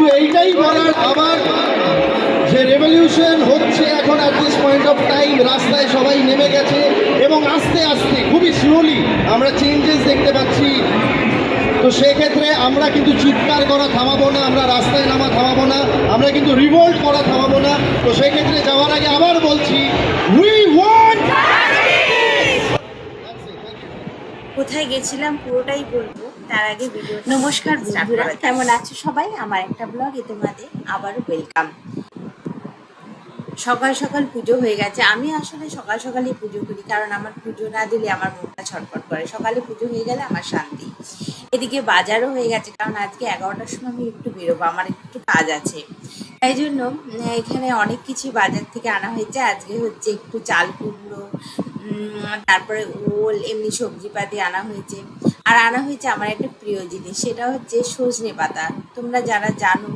শুধু এইটাই বলার আবার যে রেভলিউশন হচ্ছে এখন at this point of time রাস্তায় সবাই নেমে গেছে এবং আস্তে আস্তে খুবই স্লোলি আমরা চেঞ্জেস দেখতে পাচ্ছি। তো সেক্ষেত্রে আমরা কিন্তু চিৎকার করা থামাবো না আমরা রাস্তায় নামা থামাবো না আমরা কিন্তু রিভোল্ট করা থামাবো না। তো সেক্ষেত্রে যাওয়ার আগে আবার বলছি উই ওয়ান্ট কোথায় গেছিলাম পুরোটাই বলব। তার আগে ভিডিও নমস্কার বন্ধুরা কেমন আছো সবাই? আমার একটা ব্লগে তোমাদের আবারও ওয়েলকাম সকাল সকাল পুজো হয়ে গেছে। আমি আসলে সকাল সকালই পুজো করি কারণ আমার পুজো না দিলে আমার মনটা ছটফট করে। সকালে পুজো হয়ে গেলে আমার শান্তি। এদিকে বাজারও হয়ে গেছে কারণ আজকে এগারোটার সময় আমি একটু বেরোবো আমার একটু কাজ আছে। তাই জন্য এখানে অনেক কিছু বাজার থেকে আনা হয়েছে। আজকে হচ্ছে একটু চাল কুমড়ো তারপরে ওল, এমনি সবজিপাতি আনা হয়েছে। আর আনা হয়েছে আমার একটা প্রিয় জিনিস, সেটা হচ্ছে সজনে পাতা। তোমরা যারা জানো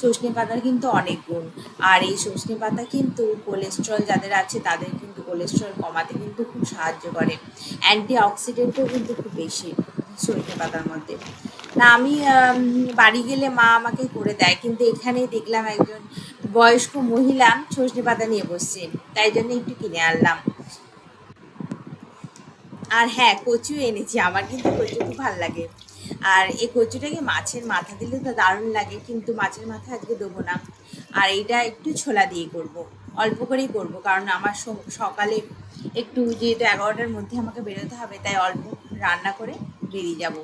সজনে পাতার কিন্তু অনেক গুণ। আর এই সজনে পাতা কিন্তু কোলেস্ট্রল যাদের আছে, তাদের কিন্তু কোলেস্ট্রল কমাতে কিন্তু খুব সাহায্য করে। অ্যান্টি অক্সিডেন্টও কিন্তু খুব বেশি সজনে পাতার মধ্যে। না, আমি বাড়ি গেলে মা আমাকে করে দেয়, কিন্তু এখানেই দেখলাম একজন বয়স্ক মহিলা সজনে পাতা নিয়ে বসছে, তাই জন্য একটু কিনে আনলাম। আর হ্যাঁ কচু এনেছি। আমার কিন্তু কচু খুব ভালো লাগে। আর এই কচুটাকে মাছের মাথা দিলে তো দারুণ লাগে, কিন্তু মাছের মাথা আজকে দেবো না। আর এইটা একটু ছোলা দিয়ে করব। অল্প করেই করব, কারণ আমার সকালে একটু যেহেতু এগারোটার মধ্যে আমাকে বেরোতে হবে, তাই অল্প রান্না করে বেরিয়ে যাব।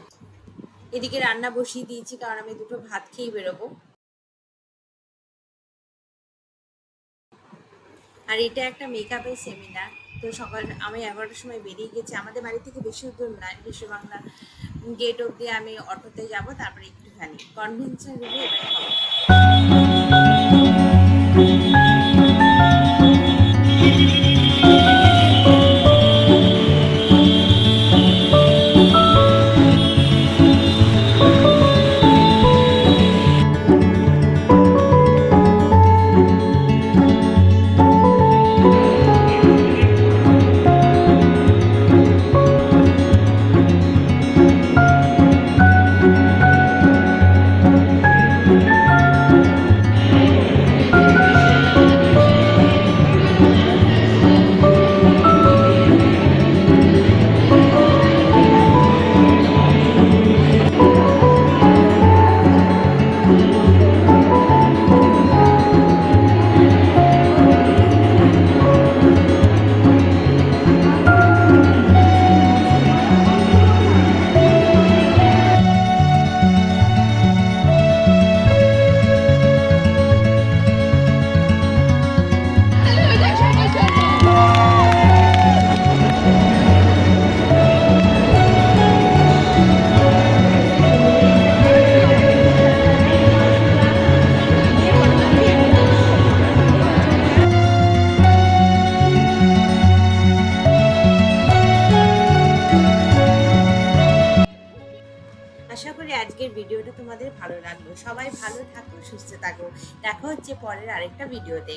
এদিকে রান্না বসিয়ে দিয়েছি, কারণ আমি দুটো ভাত খেয়েই বেরোবো। আর এটা একটা মেকআপের সেমিনার তো সকাল, আমি এগারোটার সময় বেরিয়ে গেছি। আমাদের বাড়ি থেকে বেশি দূর নয় বিশ্ব বাংলা গেট অব্দি আমি অটোতে যাব, তারপরে একটুখানি কনভেনশন রুমে হবে। করি আজকের ভিডিওটা তোমাদের ভালো লাগল। সবাই ভালো থাকো, সুস্থ থাকো। দেখা হচ্ছে পরের আরেকটা ভিডিওতে।